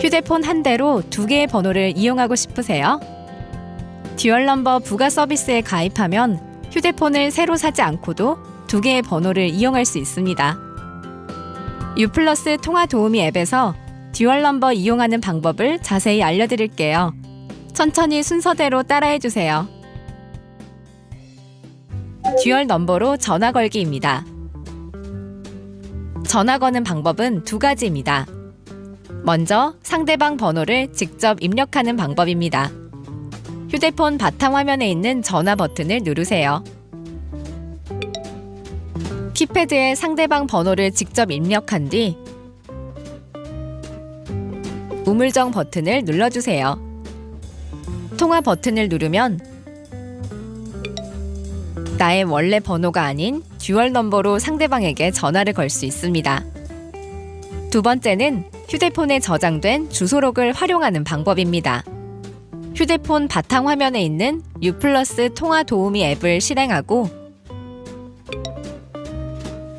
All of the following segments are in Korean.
휴대폰 한 대로 두 개의 번호를 이용하고 싶으세요? 듀얼 넘버 부가 서비스에 가입하면 휴대폰을 새로 사지 않고도 두 개의 번호를 이용할 수 있습니다. 유플러스 통화 도우미 앱에서 듀얼 넘버 이용하는 방법을 자세히 알려드릴게요. 천천히 순서대로 따라해 주세요. 듀얼 넘버로 전화 걸기입니다. 전화 거는 방법은 두 가지입니다. 먼저 상대방 번호를 직접 입력하는 방법입니다. 휴대폰 바탕 화면에 있는 전화 버튼을 누르세요. 키패드에 상대방 번호를 직접 입력한 뒤 우물정 버튼을 눌러주세요. 통화 버튼을 누르면 나의 원래 번호가 아닌 듀얼 넘버로 상대방에게 전화를 걸 수 있습니다. 두 번째는 휴대폰에 저장된 주소록을 활용하는 방법입니다. 휴대폰 바탕 화면에 있는 유플러스 통화 도우미 앱을 실행하고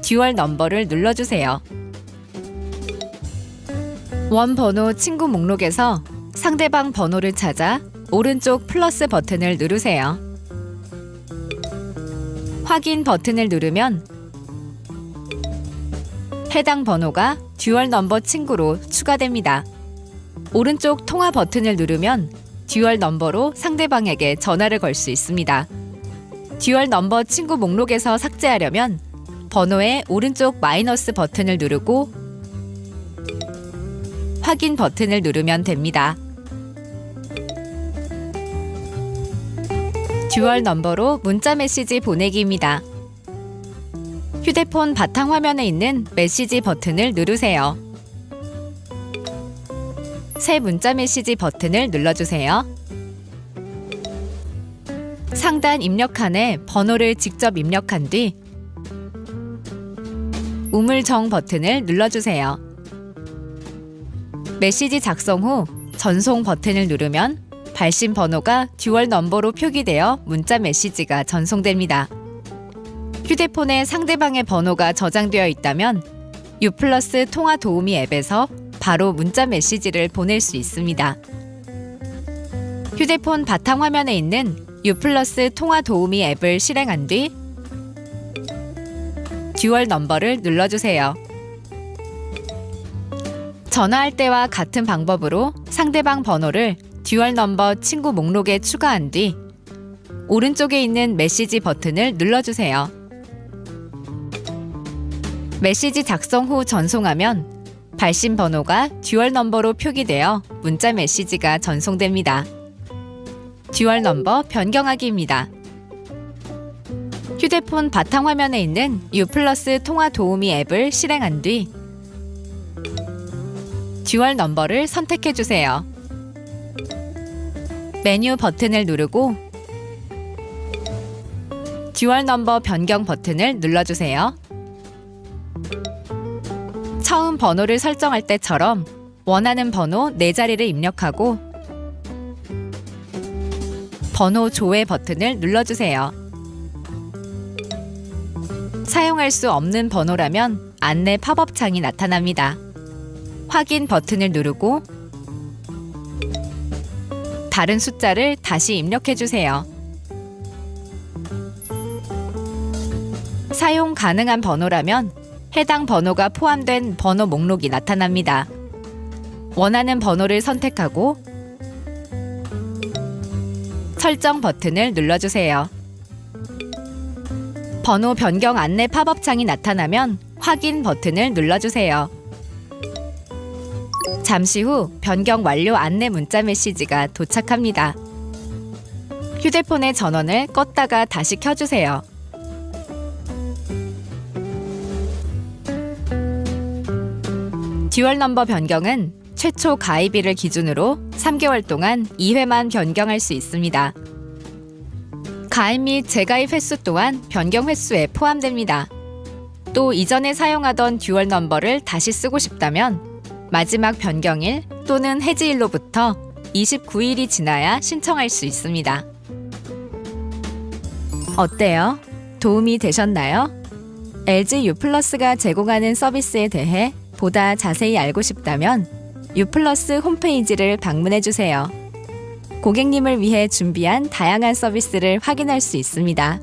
듀얼 넘버를 눌러주세요. 원 번호 친구 목록에서 상대방 번호를 찾아 오른쪽 플러스 버튼을 누르세요. 확인 버튼을 누르면 해당 번호가 듀얼 넘버 친구로 추가됩니다. 오른쪽 통화 버튼을 누르면 듀얼 넘버로 상대방에게 전화를 걸 수 있습니다. 듀얼 넘버 친구 목록에서 삭제하려면 번호의 오른쪽 마이너스 버튼을 누르고 확인 버튼을 누르면 됩니다. 듀얼 넘버로 문자 메시지 보내기입니다. 휴대폰 바탕 화면에 있는 메시지 버튼을 누르세요. 새 문자 메시지 버튼을 눌러주세요. 상단 입력칸에 번호를 직접 입력한 뒤 우물정 버튼을 눌러주세요. 메시지 작성 후 전송 버튼을 누르면 발신 번호가 듀얼 넘버로 표기되어 문자 메시지가 전송됩니다. 휴대폰에 상대방의 번호가 저장되어 있다면 유플러스 통화 도우미 앱에서 바로 문자 메시지를 보낼 수 있습니다. 휴대폰 바탕 화면에 있는 유플러스 통화 도우미 앱을 실행한 뒤 듀얼 넘버를 눌러주세요. 전화할 때와 같은 방법으로 상대방 번호를 듀얼 넘버 친구 목록에 추가한 뒤 오른쪽에 있는 메시지 버튼을 눌러주세요. 메시지 작성 후 전송하면 발신 번호가 듀얼 넘버로 표기되어 문자 메시지가 전송됩니다. 듀얼 넘버 변경하기입니다. 휴대폰 바탕 화면에 있는 유플러스 통화 도우미 앱을 실행한 뒤 듀얼 넘버를 선택해 주세요. 메뉴 버튼을 누르고 듀얼 넘버 변경 버튼을 눌러주세요. 처음 번호를 설정할 때처럼 원하는 번호 4자리를 입력하고 번호 조회 버튼을 눌러주세요. 사용할 수 없는 번호라면 안내 팝업 창이 나타납니다. 확인 버튼을 누르고 다른 숫자를 다시 입력해 주세요. 사용 가능한 번호라면 해당 번호가 포함된 번호 목록이 나타납니다. 원하는 번호를 선택하고 설정 버튼을 눌러주세요. 번호 변경 안내 팝업 창이 나타나면 확인 버튼을 눌러주세요. 잠시 후 변경 완료 안내 문자 메시지가 도착합니다. 휴대폰의 전원을 껐다가 다시 켜주세요. 듀얼 넘버 변경은 최초 가입일을 기준으로 3개월 동안 2회만 변경할 수 있습니다. 가입 및 재가입 횟수 또한 변경 횟수에 포함됩니다. 또 이전에 사용하던 듀얼 넘버를 다시 쓰고 싶다면 마지막 변경일 또는 해지일로부터 29일이 지나야 신청할 수 있습니다. 어때요? 도움이 되셨나요? LG U 플러스가 제공하는 서비스에 대해 보다 자세히 알고 싶다면 유플러스 홈페이지를 방문해 주세요. 고객님을 위해 준비한 다양한 서비스를 확인할 수 있습니다.